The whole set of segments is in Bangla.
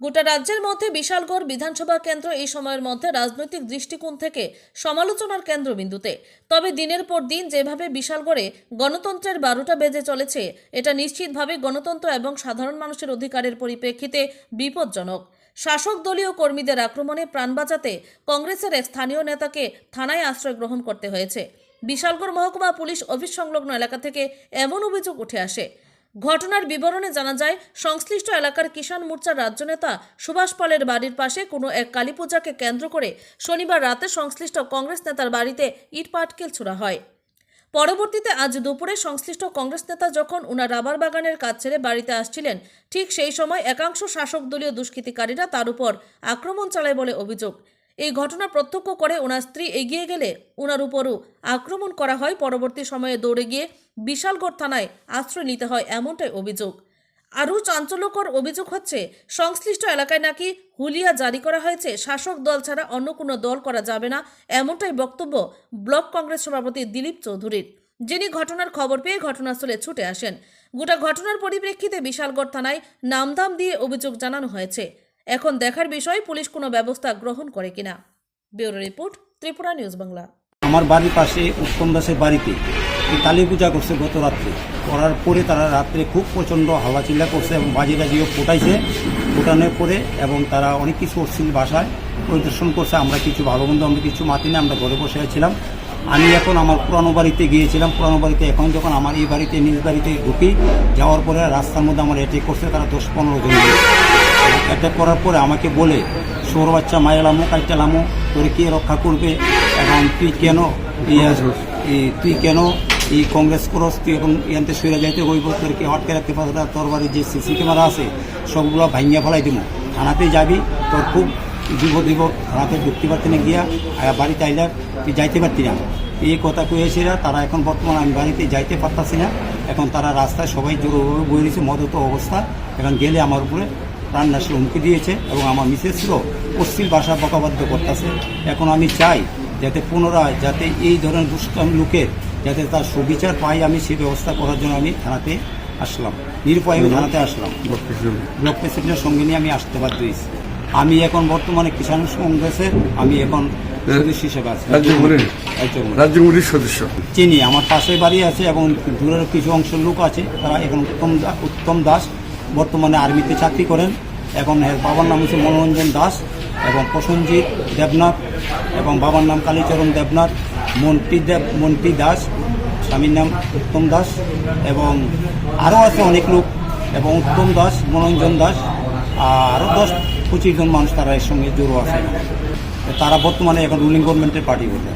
গোটা রাজ্যের মধ্যে বিশালগড় বিধানসভা কেন্দ্র এই সময়ের মধ্যে রাজনৈতিক দৃষ্টিকোণ থেকে সমালোচনার কেন্দ্রবিন্দুতে। তবে দিনের পর দিন যেভাবে বিশালগড়ে গণতন্ত্রের বারোটা বেজে চলেছে, এটা নিশ্চিতভাবে গণতন্ত্র এবং সাধারণ মানুষের অধিকারের পরিপ্রেক্ষিতে বিপজ্জনক। শাসক দলীয় কর্মীদের আক্রমণে প্রাণ বাঁচাতে কংগ্রেসের এক স্থানীয় নেতাকে থানায় আশ্রয় গ্রহণ করতে হয়েছে। বিশালগড় মহকুমা পুলিশ অফিস সংলগ্ন এলাকা থেকে এমন অভিযোগ উঠে আসে। ঘটনার বিবরণে জানা যায়, সংশ্লিষ্ট এলাকার কিষাণ মোর্চার রাজ্য নেতা সুভাষ পালের বাড়ির পাশে কোনো এক কালী পূজাকে কেন্দ্র করে শনিবার রাতে সংশ্লিষ্ট কংগ্রেস নেতার বাড়িতে ইট পাটকেল ছোড়া হয়। পরবর্তীতে আজ দুপুরে সংশ্লিষ্ট কংগ্রেস নেতা যখন উনার রাবার বাগানের কাজ ছেড়ে বাড়িতে আসছিলেন, ঠিক সেই সময় একাংশ শাসক দলীয় দুষ্কৃতিকারীরা তার উপর আক্রমণ চালায় বলে অভিযোগ। এই ঘটনা প্রত্যক্ষ করে ওনার স্ত্রী এগিয়ে গেলে ওনার উপরও আক্রমণ করা হয়। পরবর্তী সময়ে দৌড়ে গিয়ে বিশালগড় থানায় আশ্রয় নিতে হয় এমনটাই অভিযোগ। আরও চাঞ্চল্যকর অভিযোগ হচ্ছে, সংশ্লিষ্ট এলাকায় নাকি হুলিয়া জারি করা হয়েছে। শাসক দল ছাড়া অন্য কোনো দল করা যাবে না এমনটাই বক্তব্য ব্লক কংগ্রেস সভাপতি দিলীপ চৌধুরীর। যিনি ঘটনার খবর পেয়ে ঘটনাস্থলে ছুটে আসেন। গোটা ঘটনার পরিপ্রেক্ষিতে বিশালগড় থানায় নামধাম দিয়ে অভিযোগ জানানো হয়েছে। এখন দেখার বিষয়, পুলিশ কোনো ব্যবস্থা গ্রহণ করে কিনা। Bureau report, Tripura news Bangla. আমার বাড়ির পাশে উত্তম দাসের বাড়িতে কালী পূজা করছে গত রাত্রে। করার পরে তারা রাত্রে খুব প্রচণ্ড হাওয়াচিল্লা করছে এবং বাজি টাজিও ফোটাইছে। ফোটানোর পরে এবং তারা অনেক কিছু অশ্লীল ভাষায় পরিদর্শন করছে, আমরা কিছু ভালো মন্দ আমরা কিছু মাতি না আমরা ঘরে বসে ছিলাম আমি এখন আমার পুরানো বাড়িতে গিয়েছিলাম। পুরানো বাড়িতে এখন যখন আমার এই বাড়িতে, নিজ বাড়িতে ঢুকি, যাওয়ার পরে রাস্তার মধ্যে আমার অ্যাটেক করছে তারা দশ পনেরো জন অ্যাটেক করার পরে আমাকে বলে, সৌর বাচ্চা মায়ালামো কাইটালামো তোর কে রক্ষা করবে? এবং তুই কেন তুই কেন এই কংগ্রেস করস? তুই এখন ইয়ান্তে সইরা যাইতে হইব, তোর কে আটকে রাখতে পারবে? তোর বাড়ির যে সিসি ক্যামেরা আছে, সবগুলো ভাঙিয়া ফেলাই দিব থানাতে যাবি, তোর খুব দিব দিব থানাতে ঢুকতে পারতি না গিয়া আর বাড়িতে আইলা তুই যাইতে পারতি না। এই কথা কয়েছিলা তারা এখন বর্তমানে আমি বাড়িতে যাইতে পারতাছি না। এখন তারা রাস্তায় সবাই জোরভাবে বয়ে রয়েছে মদত অবস্থা। এখন গেলে আমার উপরে প্রাণনাশের হুমকি দিয়েছে এবং আমার মিসেসরও অশ্লীল ভাষা বকাবাদ্য করতেছে। এখন আমি চাই যাতে পুনরায় যাতে এই ধরনের দুষ্কাম লোকের যাতে তার সুবিচার পাই আমি সেই ব্যবস্থা করার জন্য আমি থানাতে আসলাম। নিরুপায় আমি থানাতে আসলাম। ব্লক প্রেসিডেন্টের সঙ্গে নিয়ে আমি আসতে বাধ্য হয়েছি। আমি এখন বর্তমানে কিষাণ কংগ্রেসের আমি এখন সদস্য হিসেবে আছি। রাজ্য কমিটির? একজন রাজ্য কমিটির সদস্য। চিনি আমার পাশে বাড়ি আছে এবং দূরের কিছু অংশের লোক আছে তারা এখন উত্তম উত্তম দাস। বর্তমানে আর্মিতে চাকরি করেন। এখন বাবার নাম হচ্ছে মনোরঞ্জন দাস এবং প্রসঞ্জিৎ দেবনাথ এবং বাবার নাম কালীচরণ দেবনাথ মন্ত্রী দেব মন্ত্রী দাস স্বামীর নাম উত্তম দাস এবং আরও আছে অনেক লোক এবং উত্তম দাস মনোরঞ্জন দাস। আরও দশ পঁচিশ জন মানুষ তারা এর সঙ্গে জড়ো আছে। তারা বর্তমানে এখন রুলিং গভর্নমেন্টের পার্টি বলে।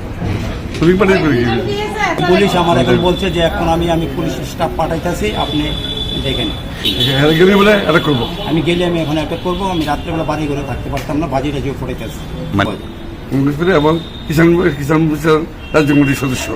পুলিশ আমার এখন বলছে যে এখন আমি আমি পুলিশ স্টাফ পাঠাইতেছি আপনি দেখেন। আমি গেলে আমি এখন একটা করব আমি রাত্রেবেলা বাড়ি ঘরে থাকতে পারতাম না বাজি টাজিও পড়াইতেছি এবং কিষাণ কিষাণ রাজ্য সদস্য।